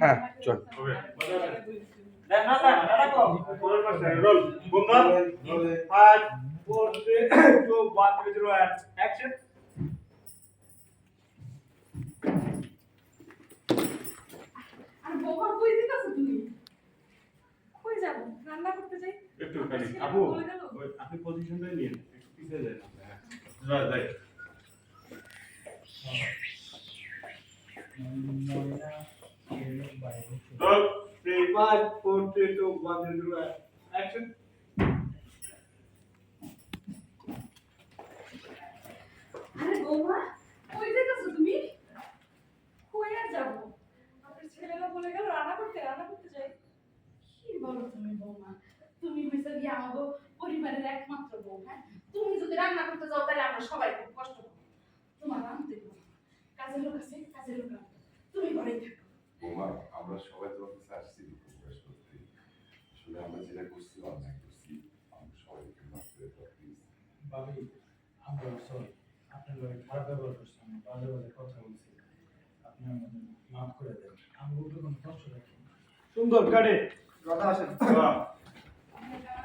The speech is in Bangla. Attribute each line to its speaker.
Speaker 1: হ্যাঁ চল।
Speaker 2: Five four three two one three zero action
Speaker 3: আর বৌমা কই দিতেছো তুমি কই যাব রান্না করতে যাই
Speaker 2: একটু খালি আপু ওই আপনি পজিশনটাই নিন একটু পিছিয়ে যান হ্যাঁ যাই
Speaker 3: বৌমা, কই তুমি? কই আর যাব? ছেলেরা বলে রান্না করতে রান্না করতে কি বলো তুমি বৌমা? তুমি পরিবারের একমাত্র হ্যাঁ? তুমি যদি রান্না করতে যাও, তাহলে আমরা সবাই খুব কষ্ট
Speaker 4: আমরা সবাই তো অফিসে আসছি প্রকাশ করতে আসলে আমরা যেটা করছি অন্যায় করছি আমরা সবাইকে মাফ করে দাও প্লিজ
Speaker 5: ভাবি আমরা সরি আপনার খারাপ ব্যবহার করছি আমি বাজে বাজে কথা বলছি। আপনি আমাদের মাফ করে দেন। আমি ওটা কোনো কষ্ট রাখি
Speaker 2: সুন্দর কাটে
Speaker 1: কথা আসেন।